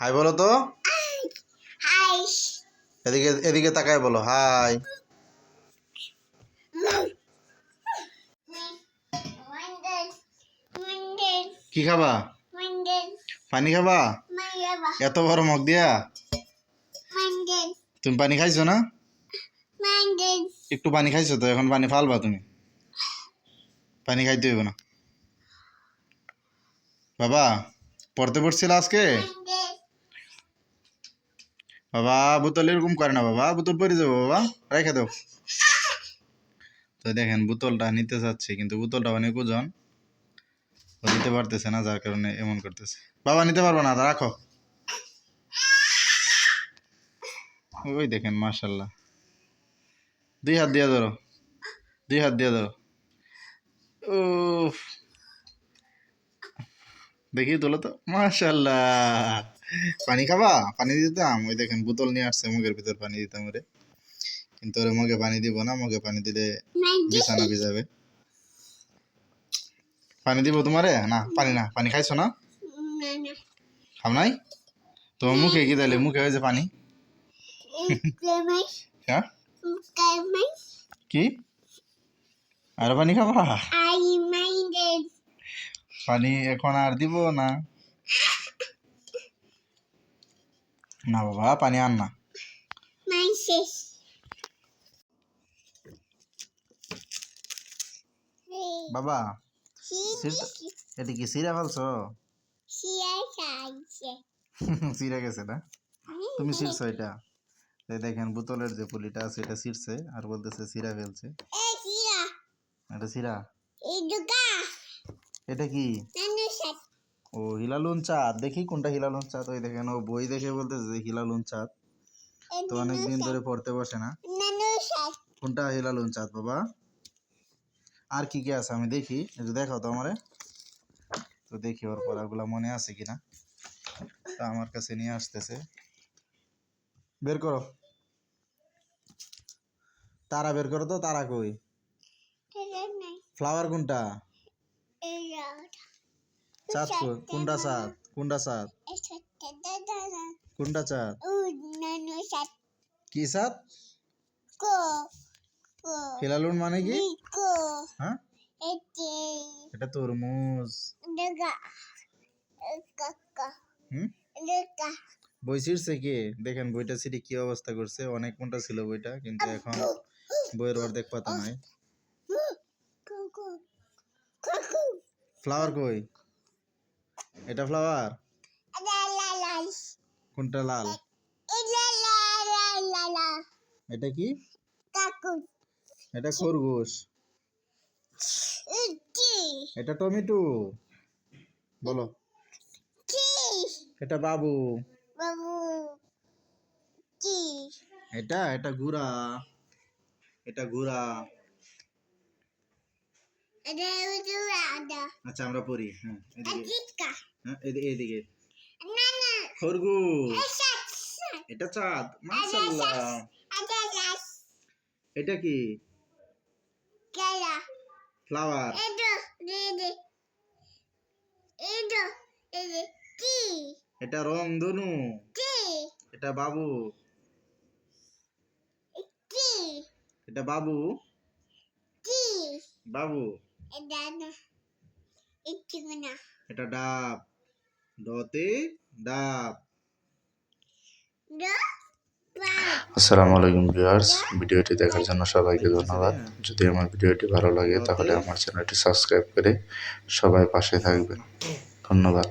High বলো তো। High. এদিকে এদিকে তাকায় বলো হাই। কি খাবা? পানি খাবা? এত বড় মগ দিয়া? তুমি পানি খাইছো না? একটু পানি খাইছো তো এখন পানি ফালবা তুমি। পানি খাইতে হইব না। বাবা পড়তে পড়ছিল আজকে? বাবা, বোতল এরকম করে না বাবা, বোতল পরে যাব বাবা, রেখে দাও। তো দেখেন, বোতলটা নিতে চাচ্ছে কিন্তু বোতলটা অনেক ওজন। নিতে পারতেছে না, যার কারণে এমন করতেছে। বাবা, নিতে পারব না, রাখো। ওই দেখেন মার্শাল্লাহ দুই হাত দিয়ে ধরো। দুই হাত দিয়ে ধরো। ও দেখি তোলো তো। মার্শাল্লাহ পানি খাবা? পানি দিতাম। ওই দেখেন বোতল নিয়ে আসছে মুখের ভিতর পানি দিতাম ওরে। কিন্তু ওরে মগে পানি দিব না মগে পানি দিলে বিছানা ভিজাবে। পানি দিব তোমারে? না পানি না। পানি খাইছো না? খাও নাই? তোমার মুখে কি দিলে মুখে হয়েছে পানি। হ্যাঁ? কি? আর পানি খাবা? পানি এখন আর দিব না। না বাবা পানি আন না। বাবা এটা কি সিরা ফেলছো? সিরা গেছে না? তুমি ছিড়ছো এটা? এই দেখেন বোতলের যে পুলিটা আছে এটা ছিড়ছে আর বলতেছে সিরা ফেলছে। এটা সিরা এটা কি? ও হিলালুন চাঁদ। দেখি কোনটা হিলালুন চাঁদ ওই দেখেন ও বই দেখে বলতেছে যে হিলালুন চাঁদ। তো অনেক দিন ধরে পড়তে বসে না। কোনটা হিলালুন চাঁদ বাবা? আর কি কি আছে? আমি দেখি। একটু দেখাও তো আমারে। তো দেখি ওর পড়াগুলো মনে আছে কিনা। তা আমার কাছে নিয়ে আসতেছে। বের করো। তারা বের করো তো তারা কই? ফ্লাওয়ার কোনটা? চাঁদ কোনটা চাঁদ কোনটা চাঁদ কোনটা চাঁদ কি চাঁদ কো মানে কি? হ্যাঁ? এটা তরমুজ। বই ছিঁড়ছে কে? দেখেন, বইটা ছিঁড়ে কি অবস্থা করছে? অনেক মোটা ছিল বইটা, কিন্তু এখন বইয়ের অর্ধেক পাতা নাই। ফ্লাওয়ার কই? এটা ফ্লাওয়ার কোনটা লাল? এটা কি? এটা খরগোশ। এটা টমেটো। বলো। এটা বাবু। এটা এটা ঘোড়া এটা আদা আচ্ছা আমরা পড়ি হ্যাঁ এদিকে। হ্যাঁ এদিকে। খরগোশ। এটা চাঁদ মাশাআল্লাহ। এটা কি? ফ্লাওয়ার। এটা রংধনু কি? এটা বাবু। কি? এটা বাবু। কি? বাবু। এটা ডাব ডতে ডাব আসসালামু আলাইকুম ভিউয়ার্স ভিডিওটি দেখার জন্য সবাইকে ধন্যবাদ। যদি আমার ভিডিওটি ভালো লাগে তাহলে আমার চ্যানেলটি সাবস্ক্রাইব করে সবাই পাশে থাকবেন। ধন্যবাদ।